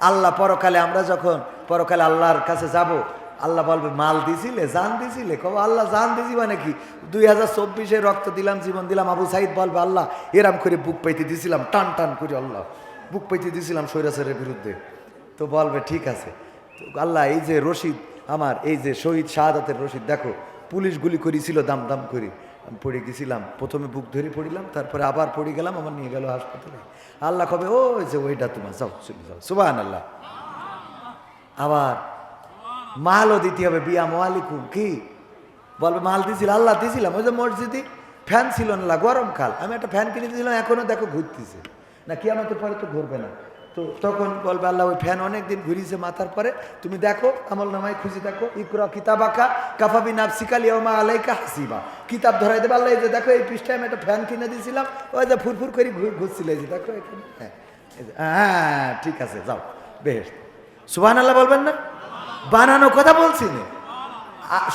আল্লাহ পরকালে আমরা যখন, পরকালে আল্লাহর কাছে যাব, আল্লাহ বলবে, মাল দিছিলে, জান দিছিলে? কব আল্লাহ, জান দিছি মানে কি? দুই হাজার চব্বিশে রক্ত দিলাম, জীবন দিলাম, আবু সাইদ বলবে, আল্লাহ, এরাম করে বুক পাইতে দিছিলাম, টান টান করে আল্লাহ, বুক পাইতে দিছিলাম সৈরাসের বিরুদ্ধে। তো বলবে, ঠিক আছে। তো আল্লাহ, এই যে রশিদ আমার, এই যে শহীদ শাহাদাতের রশিদ, দেখো, পুলিশ গুলি করেছিল দাম দাম করে। আমি পড়ে গেছিলাম, প্রথমে বুক ধরে পড়িলাম, তারপরে আবার পড়ে গেলাম, আমার নিয়ে গেল হাসপাতালে। আল্লাহ কবে, ও যে ওইটা তোমার, যাও, চলে যাও। সুবাহ আল্লাহ আবার মালও দিতে হবে, বিয়া মোয়ালিকুম কি? বলবে, মাল দিয়েছিল আল্লাহ দিয়েছিলাম ওই যে মসজিদে ফ্যান ছিল না গরমকাল আমি একটা ফ্যান কিনে দিয়েছিলাম এখনও দেখো ঘুরতেছে। না কি আমাকে পরে তো ঘুরবে না। তো তখন বলবে আল্লাহ, ওই ফ্যান অনেক দিন ঘুরিয়েছে মাথার পরে। তুমি দেখো, আমল নামায় খুশি দেখো ইকরা কিতাব আঁকা কাফাবি নাফসিকাল ইয়মা আলাইকা হাসিবা। কিতাব ধরাই দেবে আল্লাহ যে দেখো, এই পৃষ্ঠায় আমি একটা ফ্যান কিনে দিয়েছিলাম। ওই যে ফুরফুর করে ঘুর- ঘুরছিল, এই যে দেখো এখানে। হ্যাঁ হ্যাঁ ঠিক আছে, যাও বেশ সুবাহ আল্লাহ বলবেন না? বানানো কথা বলছি না।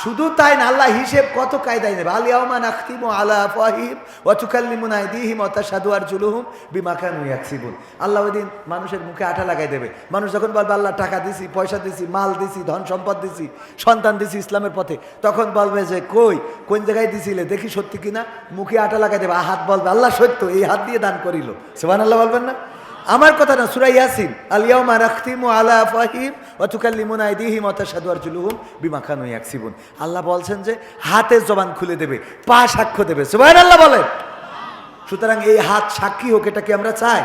শুধু তাই না, আল্লাহ হিসেব কত কায়দায় নেবে? আলিয়াউমা নাখতিমু আলা ফাহিম ওয়া তুকাল্লিমুনা আইদিহিম ওয়া তাশহাদু আরজুলুহুম বিমা কানু ইয়াকসিবুন। আল্লাহ ওই দিন মানুষের মুখে আঠা লাগাই দেবে। মানুষ যখন বলবে, আল্লাহ, টাকা দিছি, পয়সা দিছি, মাল দিছি, ধন সম্পদ দিছি, সন্তান দিছি ইসলামের পথে, তখন বলবে যে, কই, কোন জায়গায় দিছিলে, দেখি সত্যি কিনা? মুখে আঠা লাগাই দেবে। আর হাত বলবে, আল্লাহ সত্য, এই হাত দিয়ে দান করিল। সুবহানাল্লাহ বলবেন না? আমার কথা না, সুরা ইয়াসিন আলিয়াউমা রাখতিমু আলা ফাহিম ওয়া তুকাল্লিমুনা আইদিহিম ওয়া তাশহাদু আরজুলুহুম বিমা কানু ইয়াকসিবুন। আল্লাহ বলছেন যে হাতের জবান খুলে দেবে, পা সাক্ষ্য দেবে। সুবহানাল্লাহ বলেন। সুতরাং এই হাত সাক্ষী হোক, এটা কি আমরা চাই?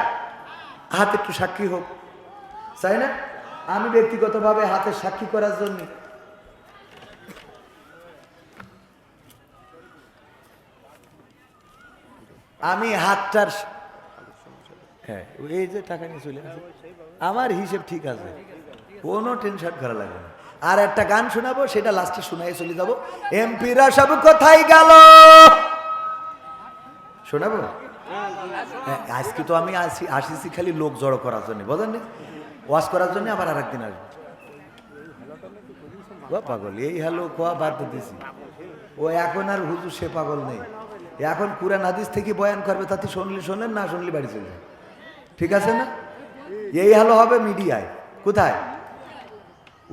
হাত একটু সাক্ষী হোক। চাই না? আমি ব্যক্তিগতভাবে হাতের সাক্ষী করার জন্য। আমি হাতটার হ্যাঁ। এই যে টাকা নিয়ে চলে আসে। আমার হিসেব ঠিক আছে। কোনো টেনশন করা লাগবে না। আর একটা গান শোনাবো সেটা লাস্টে শোনাই চলে যাব। এমপিরা সব কোথায় গেল? শোনাবো? হ্যাঁ, আজকে তো আমি আসি আসিছি খালি লোক জড়ো করার জন্য বোঝেন? ওয়াশ করার জন্য আবার আরেকদিন আসব। ও পাগল এই হ্যালো কোয়া বাদ দিছি। ও এখন আর হুজুর সে পাগল নেই। এখন কুরান হাদিস থেকে বয়ান করবে তাতে শুনলি শোনেন না শুনলি বাড়ি চলে যায় ঠিক আছে না? এই হলো হবে মিডিয়ায়। কোথায়?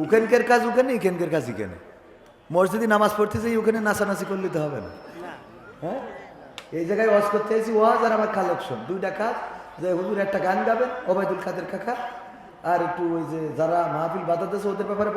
উকেনকের কাজ উকেনে ইকেনকের কাজ ইকেনে মসজিদে নামাজ পড়তে চাই ওখানে নাচানাচি করলে তো হবে না। হ্যাঁ? এই জায়গায় ওয়াজ করতে চাইছি ওয়াজ আর আমার কালেকশন দুইটা কাজ, যে হুজুর একটা গান গাবেন, ওবায়দুল কাদের কাকা, আর একটু ওই যে যারা মাহফিল বাজাতেছে, ওদের ব্যাপারে